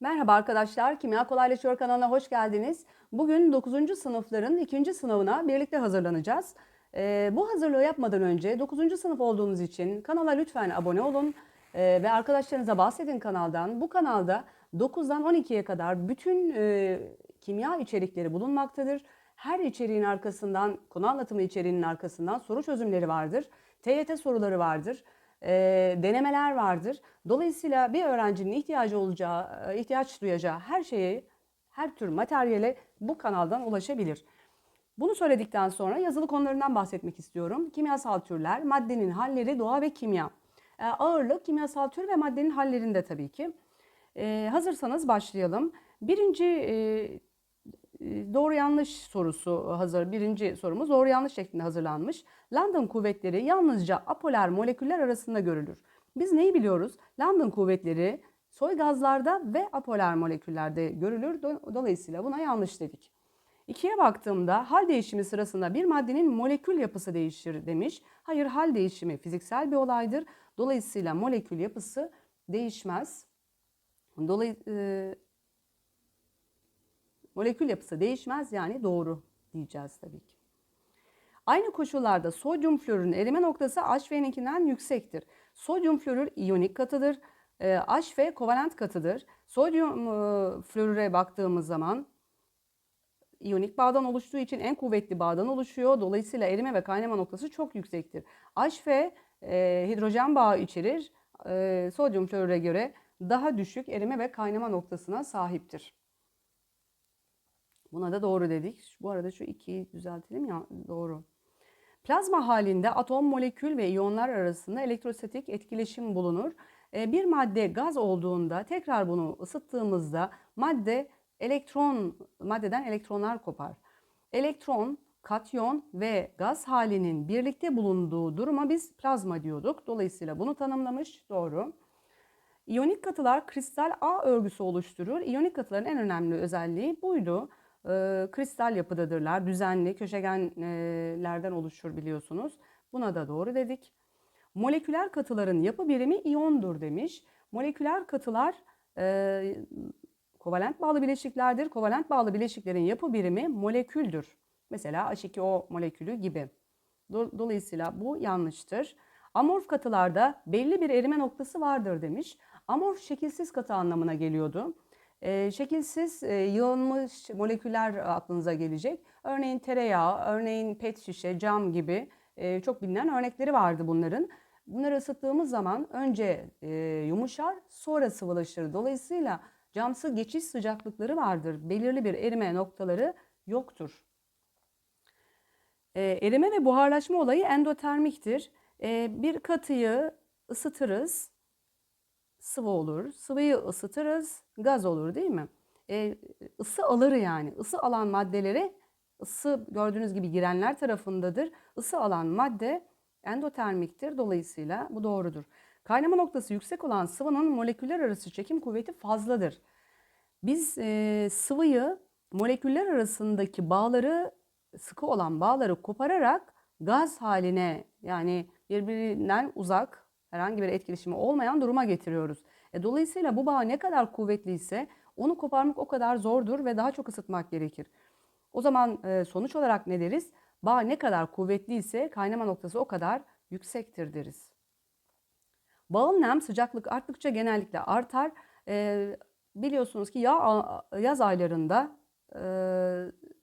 Merhaba arkadaşlar, Kimya Kolaylaşıyor kanalına hoş geldiniz. Bugün 9. sınıfların 2. sınavına birlikte hazırlanacağız. Ee, bu hazırlığı yapmadan önce 9. sınıf olduğunuz için kanala lütfen abone olun Ee, ve arkadaşlarınıza bahsedin kanaldan. Bu kanalda 9'dan 12'ye kadar bütün e, kimya içerikleri bulunmaktadır. Her içeriğin arkasından, konu anlatımı içeriğinin arkasından soru çözümleri vardır. TYT soruları vardır e, denemeler vardır. Dolayısıyla bir öğrencinin ihtiyacı olacağı, ihtiyaç duyacağı her şeye, her tür materyale bu kanaldan ulaşabilir. Bunu söyledikten sonra yazılı konularından bahsetmek istiyorum. Kimyasal türler, maddenin halleri, doğa ve kimya. E, ağırlık kimyasal tür ve maddenin hallerinde tabii ki. E, hazırsanız başlayalım. Birinci e, doğru yanlış sorusu hazır. Birinci sorumuz doğru yanlış şeklinde hazırlanmış. London kuvvetleri yalnızca apolar moleküller arasında görülür. Biz neyi biliyoruz? London kuvvetleri soy gazlarda ve apolar moleküllerde görülür. Dolayısıyla buna yanlış dedik. İkiye baktığımda hal değişimi sırasında bir maddenin molekül yapısı değişir demiş. Hayır hal değişimi fiziksel bir olaydır. Dolayısıyla molekül yapısı değişmez. Dolayısıyla molekül yapısı değişmez yani doğru diyeceğiz tabii ki. Aynı koşullarda sodyum florürün erime noktası HV'ninkinden yüksektir. Sodyum florür iyonik katıdır. E, HV kovalent katıdır. Sodyum e, florüre baktığımız zaman iyonik bağdan oluştuğu için en kuvvetli bağdan oluşuyor. Dolayısıyla erime ve kaynama noktası çok yüksektir. HV e, hidrojen bağı içerir. Sodyum florüre göre daha düşük erime ve kaynama noktasına sahiptir. Buna da doğru dedik. Bu arada şu ikiyi düzeltelim ya doğru. Plazma halinde atom, molekül ve iyonlar arasında elektrostatik etkileşim bulunur. E, bir madde gaz olduğunda tekrar bunu ısıttığımızda madde elektron maddeden elektronlar kopar. Elektron, katyon ve gaz halinin birlikte bulunduğu duruma biz plazma diyorduk. Dolayısıyla bunu tanımlamış. Doğru. İyonik katılar kristal A örgüsü oluşturur. İyonik katıların en önemli özelliği buydu e, kristal yapıdadırlar. Düzenli köşegenlerden oluşur biliyorsunuz. Buna da doğru dedik. Moleküler katıların yapı birimi iyondur demiş. Moleküler katılar e, kovalent bağlı bileşiklerdir. Kovalent bağlı bileşiklerin yapı birimi moleküldür. Mesela H2O molekülü gibi. Dolayısıyla bu yanlıştır. Amorf katılarda belli bir erime noktası vardır demiş. Amorf şekilsiz katı anlamına geliyordu. E, şekilsiz e, yığılmış moleküller aklınıza gelecek. Örneğin tereyağı, örneğin pet şişe, cam gibi e, çok bilinen örnekleri vardı bunların. Bunları ısıttığımız zaman önce e, yumuşar sonra sıvılaşır. Dolayısıyla camsı geçiş sıcaklıkları vardır. Belirli bir erime noktaları yoktur. E, erime ve buharlaşma olayı endotermiktir. E, bir katıyı ısıtırız, sıvı olur. Sıvıyı ısıtırız, gaz olur değil mi? E, ısı alır yani. Isı alan maddeleri ısı gördüğünüz gibi girenler tarafındadır. Isı alan madde endotermiktir. Dolayısıyla bu doğrudur. Kaynama noktası yüksek olan sıvının moleküller arası çekim kuvveti fazladır. Biz e, sıvıyı moleküller arasındaki bağları sıkı olan bağları kopararak gaz haline yani birbirinden uzak herhangi bir etkileşimi olmayan duruma getiriyoruz. E, dolayısıyla bu bağ ne kadar kuvvetliyse onu koparmak o kadar zordur ve daha çok ısıtmak gerekir. O zaman e, sonuç olarak ne deriz? Bağ ne kadar kuvvetliyse kaynama noktası o kadar yüksektir deriz. Bağın nem sıcaklık arttıkça genellikle artar. E, biliyorsunuz ki ya, yaz aylarında e,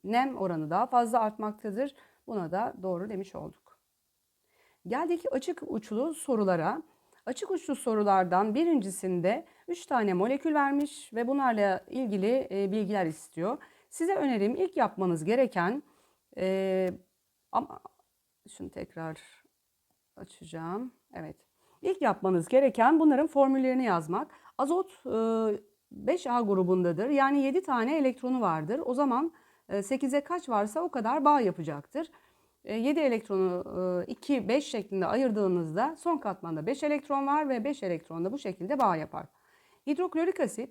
nem oranı daha fazla artmaktadır. Buna da doğru demiş olduk. Geldik açık uçlu sorulara. Açık uçlu sorulardan birincisinde 3 tane molekül vermiş ve bunlarla ilgili e, bilgiler istiyor. Size önerim ilk yapmanız gereken e, ama şunu tekrar açacağım. Evet. İlk yapmanız gereken bunların formüllerini yazmak. Azot e, 5A grubundadır. Yani 7 tane elektronu vardır. O zaman e, 8'e kaç varsa o kadar bağ yapacaktır. 7 e, elektronu 2, e, 5 şeklinde ayırdığınızda son katmanda 5 elektron var ve 5 elektron da bu şekilde bağ yapar. Hidroklorik asit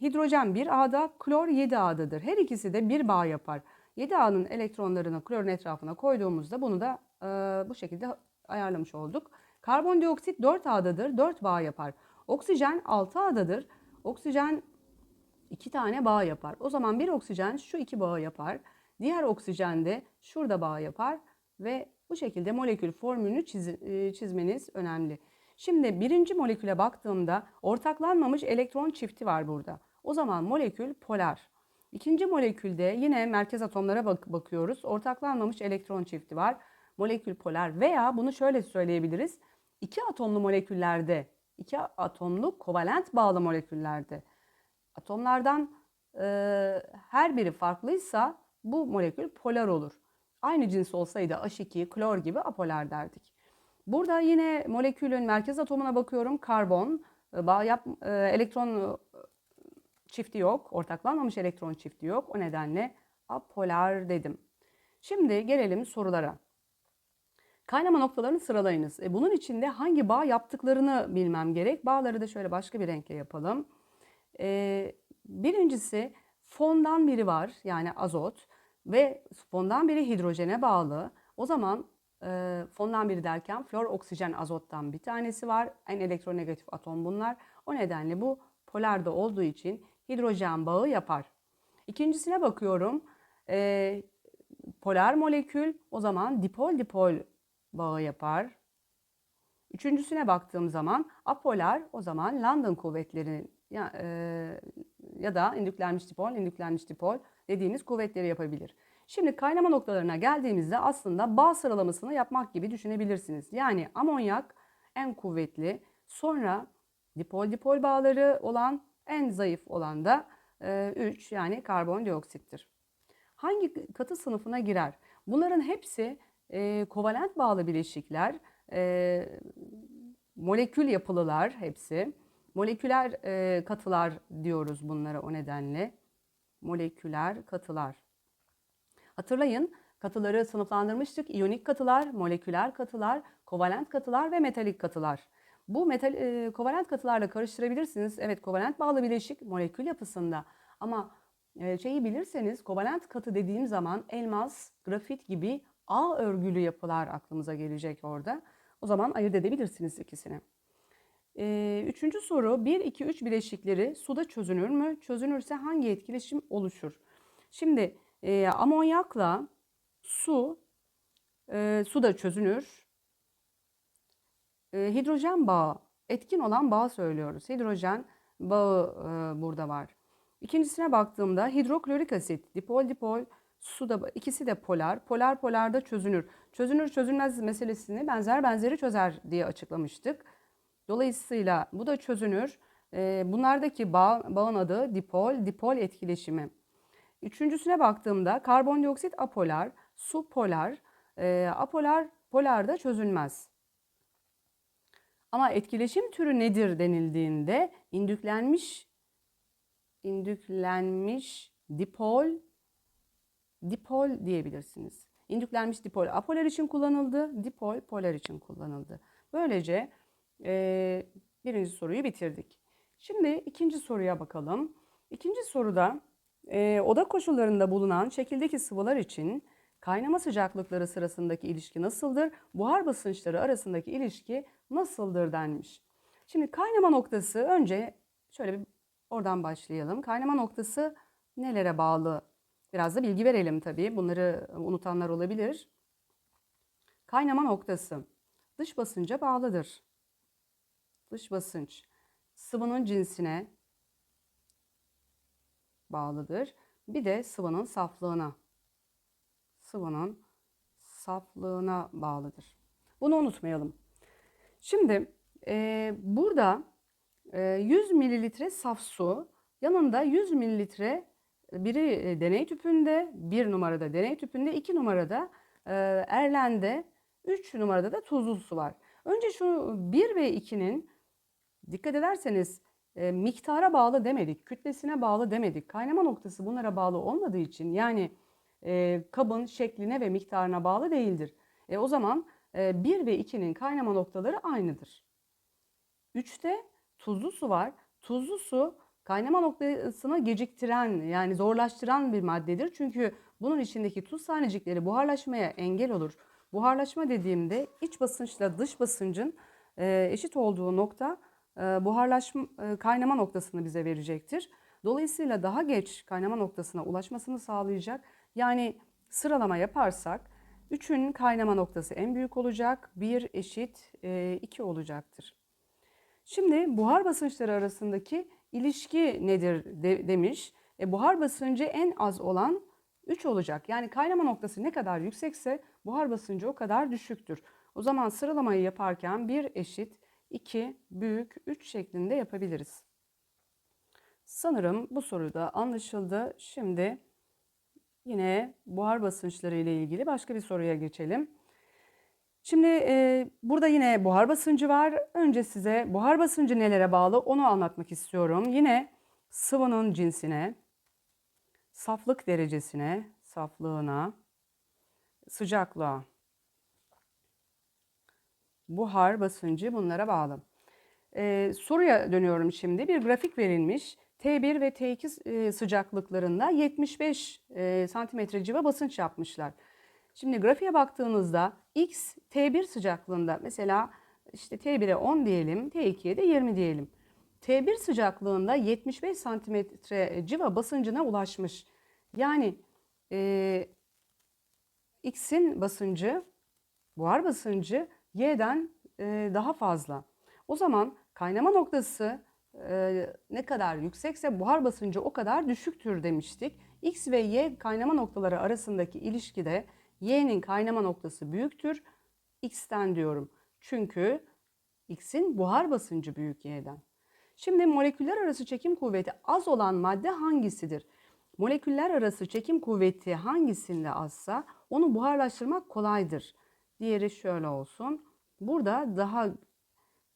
hidrojen 1A'da, klor 7A'dadır. Her ikisi de bir bağ yapar. 7A'nın elektronlarını klorun etrafına koyduğumuzda bunu da e, bu şekilde ayarlamış olduk. Karbondioksit 4A'dadır, 4 bağ yapar. Oksijen 6A'dadır. Oksijen iki tane bağ yapar. O zaman bir oksijen şu iki bağı yapar. Diğer oksijen de şurada bağ yapar ve bu şekilde molekül formülünü çiz- e, çizmeniz önemli. Şimdi birinci moleküle baktığımda ortaklanmamış elektron çifti var burada. O zaman molekül polar. İkinci molekülde yine merkez atomlara bak- bakıyoruz. Ortaklanmamış elektron çifti var. Molekül polar veya bunu şöyle söyleyebiliriz. İki atomlu moleküllerde, iki atomlu kovalent bağlı moleküllerde atomlardan e, her biri farklıysa bu molekül polar olur. Aynı cins olsaydı H2, klor gibi apolar derdik. Burada yine molekülün merkez atomuna bakıyorum. Karbon, e, bağ yap, e, elektron e, çifti yok. Ortaklanmamış elektron çifti yok. O nedenle apolar dedim. Şimdi gelelim sorulara. Kaynama noktalarını sıralayınız. E, bunun için de hangi bağ yaptıklarını bilmem gerek. Bağları da şöyle başka bir renkle yapalım. E, birincisi fondan biri var yani azot ve fondan biri hidrojene bağlı. O zaman e, fondan biri derken flor oksijen azottan bir tanesi var. En elektronegatif atom bunlar. O nedenle bu polarda olduğu için hidrojen bağı yapar. İkincisine bakıyorum. E, polar molekül o zaman dipol dipol bağı yapar. Üçüncüsüne baktığım zaman apolar o zaman London kuvvetleri ya, e, ya da indüklenmiş dipol, indüklenmiş dipol dediğimiz kuvvetleri yapabilir. Şimdi kaynama noktalarına geldiğimizde aslında bağ sıralamasını yapmak gibi düşünebilirsiniz. Yani amonyak en kuvvetli, sonra dipol dipol bağları olan en zayıf olan da 3 yani karbondioksittir. Hangi katı sınıfına girer? Bunların hepsi e, kovalent bağlı bileşikler, e, molekül yapılılar hepsi. Moleküler e, katılar diyoruz bunlara o nedenle. Moleküler katılar. Hatırlayın katıları sınıflandırmıştık. İyonik katılar, moleküler katılar, kovalent katılar ve metalik katılar. Bu metal, e, kovalent katılarla karıştırabilirsiniz. Evet kovalent bağlı bileşik molekül yapısında. Ama e, şeyi bilirseniz kovalent katı dediğim zaman elmas, grafit gibi ağ örgülü yapılar aklımıza gelecek orada. O zaman ayırt edebilirsiniz ikisini. Ee, üçüncü soru 1, 2, 3 bileşikleri suda çözünür mü? Çözünürse hangi etkileşim oluşur? Şimdi e, amonyakla su e, suda çözünür. E, hidrojen bağı etkin olan bağ söylüyoruz. Hidrojen bağı e, burada var. İkincisine baktığımda hidroklorik asit, dipol dipol, suda ikisi de polar. Polar polarda çözünür. Çözünür çözülmez meselesini benzer benzeri çözer diye açıklamıştık. Dolayısıyla bu da çözünür. E, bunlardaki bağ, bağın adı dipol, dipol etkileşimi. Üçüncüsüne baktığımda karbondioksit apolar, su polar, e, apolar polarda çözülmez. Ama etkileşim türü nedir denildiğinde indüklenmiş indüklenmiş dipol dipol diyebilirsiniz. İndüklenmiş dipol apolar için kullanıldı, dipol polar için kullanıldı. Böylece birinci soruyu bitirdik. Şimdi ikinci soruya bakalım. İkinci soruda oda koşullarında bulunan şekildeki sıvılar için kaynama sıcaklıkları sırasındaki ilişki nasıldır? Buhar basınçları arasındaki ilişki nasıldır denmiş. Şimdi kaynama noktası önce şöyle bir oradan başlayalım. Kaynama noktası nelere bağlı? Biraz da bilgi verelim tabii. Bunları unutanlar olabilir. Kaynama noktası dış basınca bağlıdır. Dış basınç sıvının cinsine bağlıdır. Bir de sıvının saflığına. Sıvının saflığına bağlıdır. Bunu unutmayalım. Şimdi e, burada e, 100 mililitre saf su yanında 100 mililitre biri e, deney tüpünde, bir numarada deney tüpünde, iki numarada e, Erlen'de, üç numarada da tuzlu su var. Önce şu 1 ve 2'nin dikkat ederseniz e, miktara bağlı demedik, kütlesine bağlı demedik. Kaynama noktası bunlara bağlı olmadığı için yani e, kabın şekline ve miktarına bağlı değildir. E, o zaman e, 1 ve 2'nin kaynama noktaları aynıdır. 3'te tuzlu su var. Tuzlu su kaynama noktasını geciktiren yani zorlaştıran bir maddedir. Çünkü bunun içindeki tuz tanecikleri buharlaşmaya engel olur. Buharlaşma dediğimde iç basınçla dış basıncın eşit olduğu nokta e, buharlaşma e, kaynama noktasını bize verecektir. Dolayısıyla daha geç kaynama noktasına ulaşmasını sağlayacak. Yani sıralama yaparsak 3'ün kaynama noktası en büyük olacak. 1 eşit 2 olacaktır. Şimdi buhar basınçları arasındaki ilişki nedir de, demiş. E, buhar basıncı en az olan 3 olacak. Yani kaynama noktası ne kadar yüksekse buhar basıncı o kadar düşüktür. O zaman sıralamayı yaparken 1 eşit 2 büyük 3 şeklinde yapabiliriz. Sanırım bu soruda anlaşıldı. Şimdi yine buhar basınçları ile ilgili başka bir soruya geçelim. Şimdi e, burada yine buhar basıncı var. Önce size buhar basıncı nelere bağlı onu anlatmak istiyorum. Yine sıvının cinsine, saflık derecesine, saflığına, sıcaklığa. Buhar basıncı bunlara bağlı. Ee, soruya dönüyorum şimdi. Bir grafik verilmiş. T1 ve T2 e, sıcaklıklarında 75 e, santimetre civa basınç yapmışlar. Şimdi grafiğe baktığınızda X T1 sıcaklığında mesela işte T1'e 10 diyelim, T2'ye de 20 diyelim. T1 sıcaklığında 75 santimetre civa basıncına ulaşmış. Yani e, X'in basıncı, buhar basıncı Y'den e, daha fazla. O zaman kaynama noktası e, ne kadar yüksekse buhar basıncı o kadar düşüktür demiştik. X ve Y kaynama noktaları arasındaki ilişkide Y'nin kaynama noktası büyüktür. X'ten diyorum. Çünkü X'in buhar basıncı büyük Y'den. Şimdi moleküller arası çekim kuvveti az olan madde hangisidir? Moleküller arası çekim kuvveti hangisinde azsa onu buharlaştırmak kolaydır. Diğeri şöyle olsun. Burada daha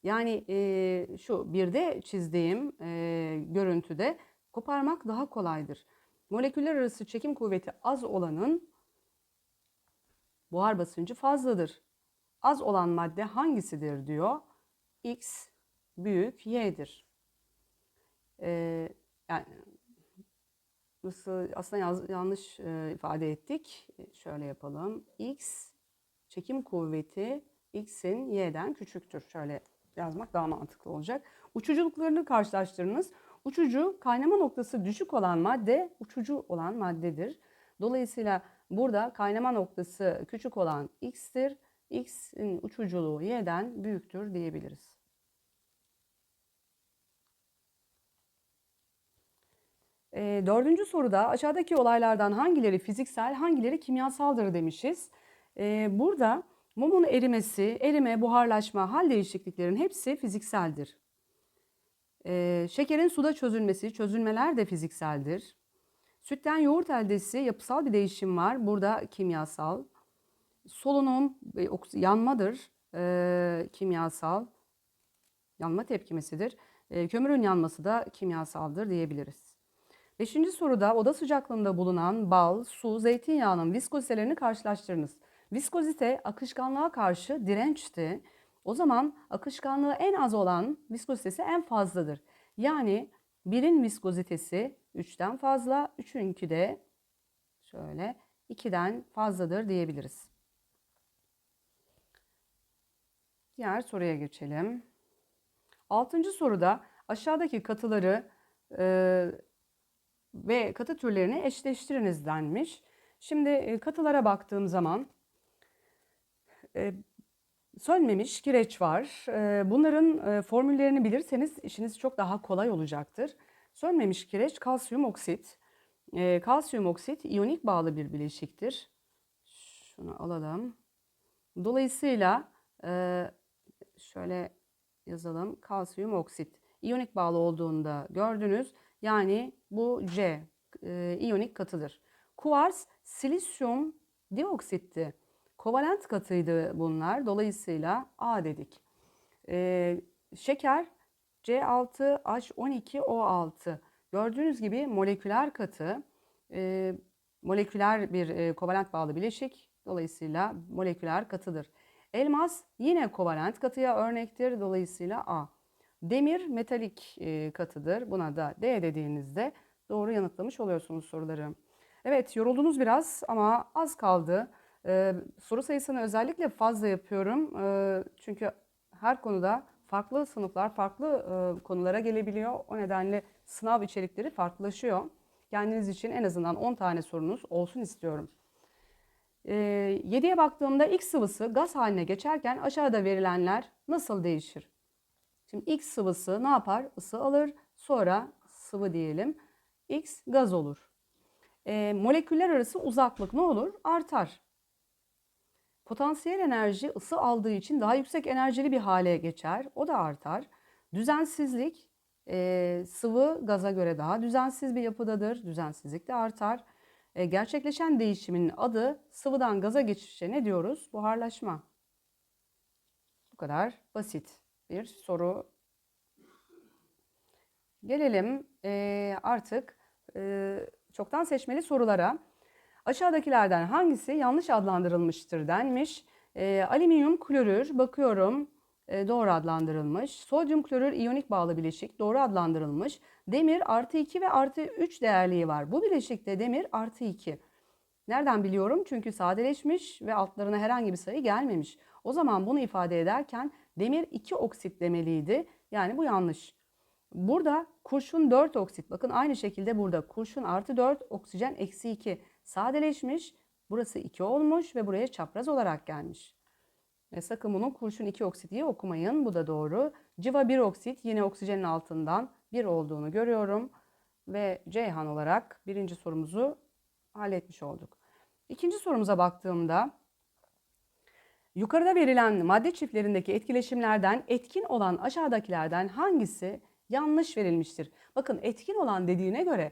yani e, şu birde çizdiğim e, görüntüde koparmak daha kolaydır. Moleküller arası çekim kuvveti az olanın buhar basıncı fazladır. Az olan madde hangisidir diyor. X büyük Y'dir. Ee, yani nasıl aslında yaz, yanlış e, ifade ettik. Şöyle yapalım. X çekim kuvveti X'in Y'den küçüktür. Şöyle yazmak daha mantıklı olacak. Uçuculuklarını karşılaştırınız. Uçucu kaynama noktası düşük olan madde uçucu olan maddedir. Dolayısıyla burada kaynama noktası küçük olan X'tir. X'in uçuculuğu Y'den büyüktür diyebiliriz. E, dördüncü soruda aşağıdaki olaylardan hangileri fiziksel, hangileri kimyasaldır demişiz. E, burada mumun erimesi, erime, buharlaşma, hal değişikliklerin hepsi fizikseldir. E, şekerin suda çözülmesi, çözülmeler de fizikseldir. Sütten yoğurt eldesi yapısal bir değişim var. Burada kimyasal. Solunum e, yanmadır. E, kimyasal. Yanma tepkimesidir. E, kömürün yanması da kimyasaldır diyebiliriz. Beşinci soruda oda sıcaklığında bulunan bal, su, zeytinyağının viskozitelerini karşılaştırınız. Viskozite akışkanlığa karşı dirençti. O zaman akışkanlığı en az olan viskozitesi en fazladır. Yani birin viskozitesi 3'ten fazla, 3'ünki de şöyle 2'den fazladır diyebiliriz. Diğer soruya geçelim. Altıncı soruda aşağıdaki katıları e, ve katı türlerini eşleştiriniz denmiş. Şimdi e, katılara baktığım zaman e, sönmemiş kireç var. E, bunların e, formüllerini bilirseniz işiniz çok daha kolay olacaktır. Sönmemiş kireç kalsiyum oksit. Kalsiyum oksit iyonik bağlı bir bileşiktir. Şunu alalım. Dolayısıyla şöyle yazalım. Kalsiyum oksit. İyonik bağlı olduğunda gördünüz. Yani bu C iyonik katıdır. Kuvars silisyum dioksitti. Kovalent katıydı bunlar. Dolayısıyla A dedik. E, şeker C6H12O6. Gördüğünüz gibi moleküler katı, e, moleküler bir e, kovalent bağlı bileşik. Dolayısıyla moleküler katıdır. Elmas yine kovalent katıya örnektir. Dolayısıyla A. Demir metalik e, katıdır. Buna da D dediğinizde doğru yanıtlamış oluyorsunuz soruları. Evet yoruldunuz biraz ama az kaldı. E, soru sayısını özellikle fazla yapıyorum. E, çünkü her konuda farklı sınıflar farklı e, konulara gelebiliyor. O nedenle sınav içerikleri farklılaşıyor. Kendiniz için en azından 10 tane sorunuz olsun istiyorum. E, 7'ye baktığımda X sıvısı gaz haline geçerken aşağıda verilenler nasıl değişir? Şimdi X sıvısı ne yapar? Isı alır. Sonra sıvı diyelim. X gaz olur. E, moleküller arası uzaklık ne olur? Artar. Potansiyel enerji ısı aldığı için daha yüksek enerjili bir hale geçer. O da artar. Düzensizlik e, sıvı gaza göre daha düzensiz bir yapıdadır. Düzensizlik de artar. E, gerçekleşen değişimin adı sıvıdan gaza geçişe ne diyoruz? Buharlaşma. Bu kadar basit bir soru. Gelelim e, artık e, çoktan seçmeli sorulara. Aşağıdakilerden hangisi yanlış adlandırılmıştır denmiş. E, alüminyum klorür bakıyorum e, doğru adlandırılmış. Sodyum klorür iyonik bağlı bileşik doğru adlandırılmış. Demir artı 2 ve artı 3 değerliği var. Bu bileşikte demir artı 2. Nereden biliyorum? Çünkü sadeleşmiş ve altlarına herhangi bir sayı gelmemiş. O zaman bunu ifade ederken demir 2 oksit demeliydi. Yani bu yanlış. Burada kurşun 4 oksit. Bakın aynı şekilde burada kurşun artı 4, oksijen eksi 2. Sadeleşmiş. Burası 2 olmuş ve buraya çapraz olarak gelmiş. Ve sakın bunu kurşun 2 oksit diye okumayın. Bu da doğru. Civa 1 oksit yine oksijenin altından 1 olduğunu görüyorum. Ve Ceyhan olarak birinci sorumuzu halletmiş olduk. İkinci sorumuza baktığımda yukarıda verilen madde çiftlerindeki etkileşimlerden etkin olan aşağıdakilerden hangisi yanlış verilmiştir? Bakın etkin olan dediğine göre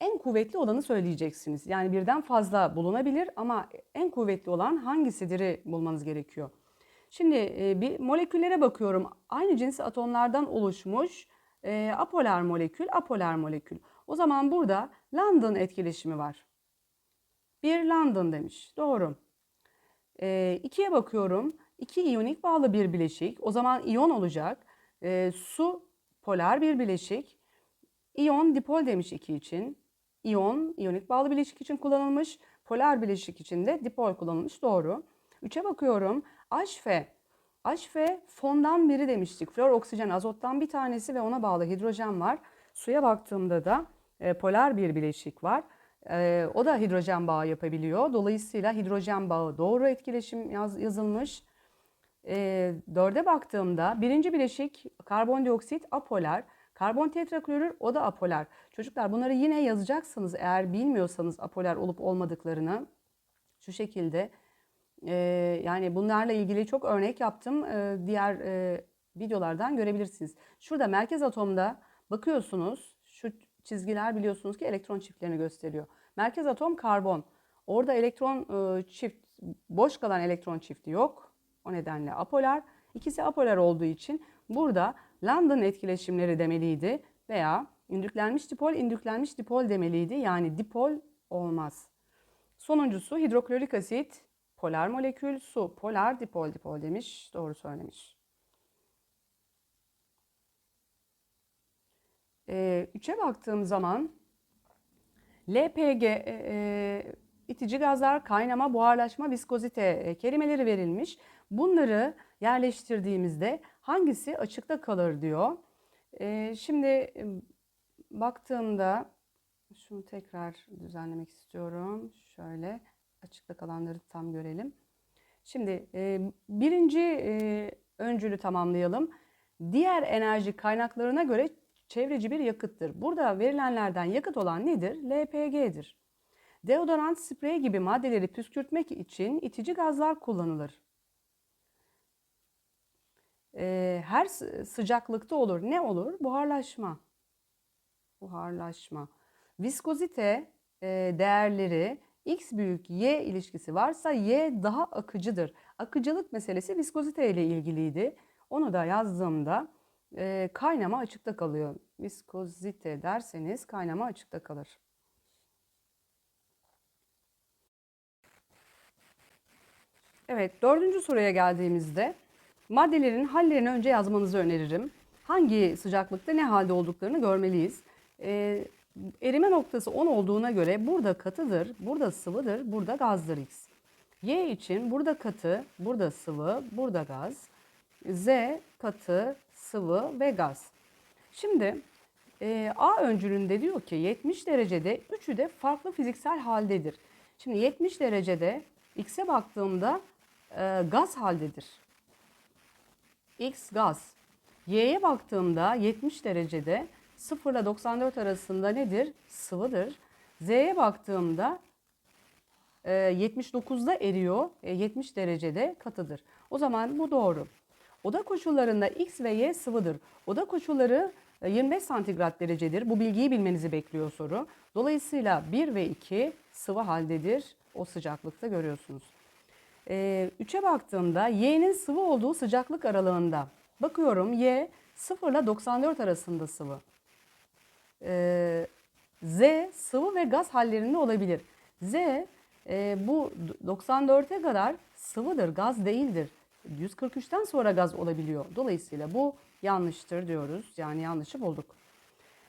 en kuvvetli olanı söyleyeceksiniz. Yani birden fazla bulunabilir ama en kuvvetli olan hangisidir'i bulmanız gerekiyor. Şimdi e, bir moleküllere bakıyorum. Aynı cins atomlardan oluşmuş e, apolar molekül, apolar molekül. O zaman burada London etkileşimi var. Bir London demiş. Doğru. E, ikiye bakıyorum. İki iyonik bağlı bir bileşik. O zaman iyon olacak. E, su polar bir bileşik. İyon dipol demiş iki için. İyon, iyonik bağlı bileşik için kullanılmış. Polar bileşik için de dipol kullanılmış. Doğru. Üçe bakıyorum. HF. HF fondan biri demiştik. Flor, oksijen, azottan bir tanesi ve ona bağlı hidrojen var. Suya baktığımda da e, polar bir bileşik var. E, o da hidrojen bağı yapabiliyor. Dolayısıyla hidrojen bağı doğru etkileşim yaz, yazılmış. E, dörde baktığımda birinci bileşik karbondioksit apolar. Karbon tetraklorür o da apolar. Çocuklar bunları yine yazacaksınız eğer bilmiyorsanız apolar olup olmadıklarını. Şu şekilde e, yani bunlarla ilgili çok örnek yaptım. E, diğer e, videolardan görebilirsiniz. Şurada merkez atomda bakıyorsunuz. Şu çizgiler biliyorsunuz ki elektron çiftlerini gösteriyor. Merkez atom karbon. Orada elektron e, çift, boş kalan elektron çifti yok. O nedenle apolar. İkisi apolar olduğu için burada London etkileşimleri demeliydi veya indüklenmiş dipol, indüklenmiş dipol demeliydi. Yani dipol olmaz. Sonuncusu hidroklorik asit, polar molekül, su, polar dipol dipol demiş. Doğru söylemiş. Ee, üçe baktığım zaman LPG, e, e, itici gazlar, kaynama, buharlaşma, viskozite e, kelimeleri verilmiş. Bunları yerleştirdiğimizde hangisi açıkta kalır diyor. E, şimdi baktığımda şunu tekrar düzenlemek istiyorum. Şöyle açıkta kalanları tam görelim. Şimdi e, birinci e, öncülü tamamlayalım. Diğer enerji kaynaklarına göre çevreci bir yakıttır. Burada verilenlerden yakıt olan nedir? LPG'dir. Deodorant, sprey gibi maddeleri püskürtmek için itici gazlar kullanılır. Ee, her sıcaklıkta olur. Ne olur? Buharlaşma. Buharlaşma. Viskozite e, değerleri x büyük y ilişkisi varsa y daha akıcıdır. Akıcılık meselesi viskozite ile ilgiliydi. Onu da yazdığımda e, kaynama açıkta kalıyor. Viskozite derseniz kaynama açıkta kalır. Evet, dördüncü soruya geldiğimizde maddelerin hallerini önce yazmanızı öneririm. Hangi sıcaklıkta ne halde olduklarını görmeliyiz. Ee, erime noktası 10 olduğuna göre burada katıdır, burada sıvıdır, burada gazdır X. Y için burada katı, burada sıvı, burada gaz. Z katı, sıvı ve gaz. Şimdi e, A öncülünde diyor ki 70 derecede üçü de farklı fiziksel haldedir. Şimdi 70 derecede X'e baktığımda e, gaz haldedir. X gaz. Y'ye baktığımda 70 derecede 0 ile 94 arasında nedir? Sıvıdır. Z'ye baktığımda e, 79'da eriyor, e, 70 derecede katıdır. O zaman bu doğru. Oda koşullarında X ve Y sıvıdır. Oda koşulları e, 25 santigrat derecedir. Bu bilgiyi bilmenizi bekliyor soru. Dolayısıyla 1 ve 2 sıvı haldedir. O sıcaklıkta görüyorsunuz. 3'e baktığımda Y'nin sıvı olduğu sıcaklık aralığında. Bakıyorum Y 0 ile 94 arasında sıvı. Ee, Z sıvı ve gaz hallerinde olabilir. Z e, bu 94'e kadar sıvıdır, gaz değildir. 143'ten sonra gaz olabiliyor. Dolayısıyla bu yanlıştır diyoruz. Yani yanlışı bulduk.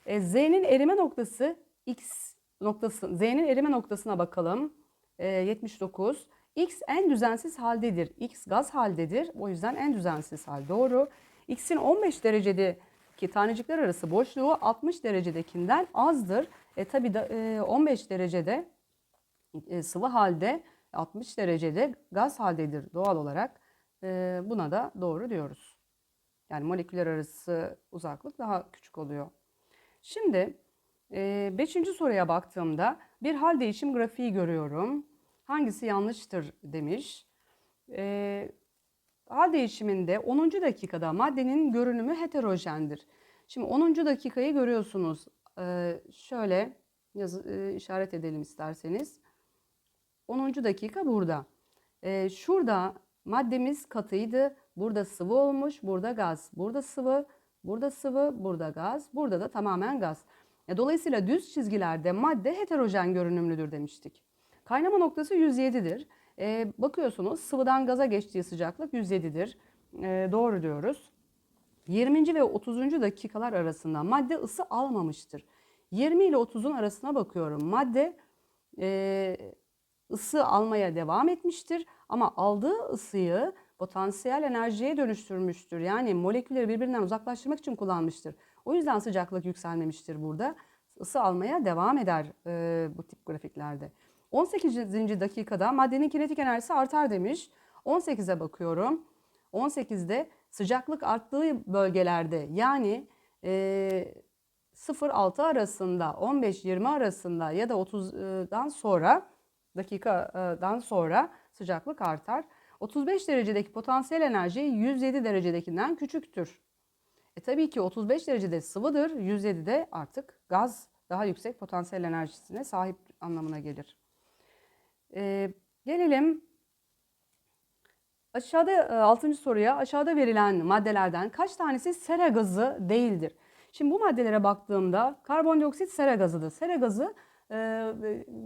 E, Z'nin erime noktası X noktası. Z'nin erime noktasına bakalım. E, 79. X en düzensiz haldedir. X gaz haldedir. O yüzden en düzensiz hal doğru. X'in 15 derecedeki tanecikler arası boşluğu 60 derecedekinden azdır. E tabi da e, 15 derecede e, sıvı halde 60 derecede gaz haldedir doğal olarak. E, buna da doğru diyoruz. Yani moleküller arası uzaklık daha küçük oluyor. Şimdi e, beşinci soruya baktığımda bir hal değişim grafiği görüyorum. Hangisi yanlıştır demiş. E, hal değişiminde 10. dakikada maddenin görünümü heterojendir. Şimdi 10. dakikayı görüyorsunuz. E, şöyle yazı, e, işaret edelim isterseniz. 10. dakika burada. E, şurada maddemiz katıydı. Burada sıvı olmuş, burada gaz. Burada sıvı, burada sıvı, burada gaz. Burada da tamamen gaz. E, dolayısıyla düz çizgilerde madde heterojen görünümlüdür demiştik. Kaynama noktası 107'dir. E, bakıyorsunuz sıvıdan gaza geçtiği sıcaklık 107'dir. E, doğru diyoruz. 20. ve 30. dakikalar arasında madde ısı almamıştır. 20 ile 30'un arasına bakıyorum. Madde e, ısı almaya devam etmiştir ama aldığı ısıyı potansiyel enerjiye dönüştürmüştür. Yani molekülleri birbirinden uzaklaştırmak için kullanmıştır. O yüzden sıcaklık yükselmemiştir burada. Isı almaya devam eder e, bu tip grafiklerde. 18. dakikada maddenin kinetik enerjisi artar demiş. 18'e bakıyorum. 18'de sıcaklık arttığı bölgelerde yani e, 0-6 arasında 15-20 arasında ya da 30'dan sonra dakikadan sonra sıcaklık artar. 35 derecedeki potansiyel enerji 107 derecedekinden küçüktür. E tabii ki 35 derecede sıvıdır, 107'de artık gaz daha yüksek potansiyel enerjisine sahip anlamına gelir. E, gelelim aşağıda 6. soruya. Aşağıda verilen maddelerden kaç tanesi sera gazı değildir? Şimdi bu maddelere baktığımda karbondioksit sera gazıdır. Sera gazı e,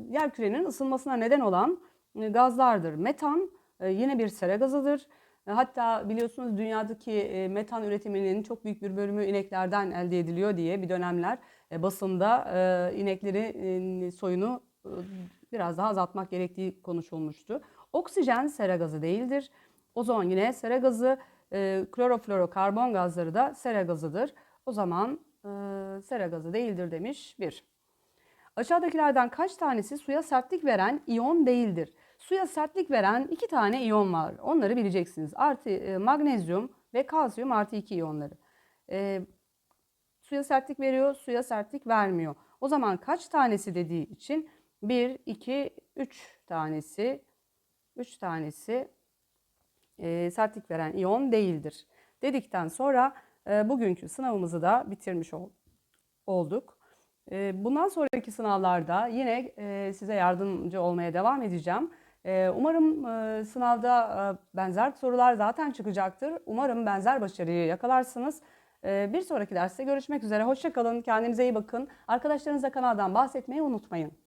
yer kürenin ısınmasına neden olan e, gazlardır. Metan e, yine bir sera gazıdır. E, hatta biliyorsunuz dünyadaki e, metan üretiminin çok büyük bir bölümü ineklerden elde ediliyor diye bir dönemler e, basında e, ineklerin e, soyunu e, biraz daha azaltmak gerektiği konuşulmuştu. Oksijen sera gazı değildir. Ozon yine sera gazı, e, kloroflorokarbon gazları da sera gazıdır. O zaman e, sera gazı değildir demiş bir. Aşağıdakilerden kaç tanesi suya sertlik veren iyon değildir? Suya sertlik veren iki tane iyon var. Onları bileceksiniz. Artı e, magnezyum ve kalsiyum artı iki iyonları. E, suya sertlik veriyor, suya sertlik vermiyor. O zaman kaç tanesi dediği için 1, 2, 3 tanesi 3 tanesi e, sertlik veren iyon değildir. Dedikten sonra e, bugünkü sınavımızı da bitirmiş ol, olduk. E, bundan sonraki sınavlarda yine e, size yardımcı olmaya devam edeceğim. E, umarım e, sınavda e, benzer sorular zaten çıkacaktır. Umarım benzer başarıyı yakalarsınız. E, bir sonraki derste görüşmek üzere. Hoşçakalın, kendinize iyi bakın. Arkadaşlarınızla kanaldan bahsetmeyi unutmayın.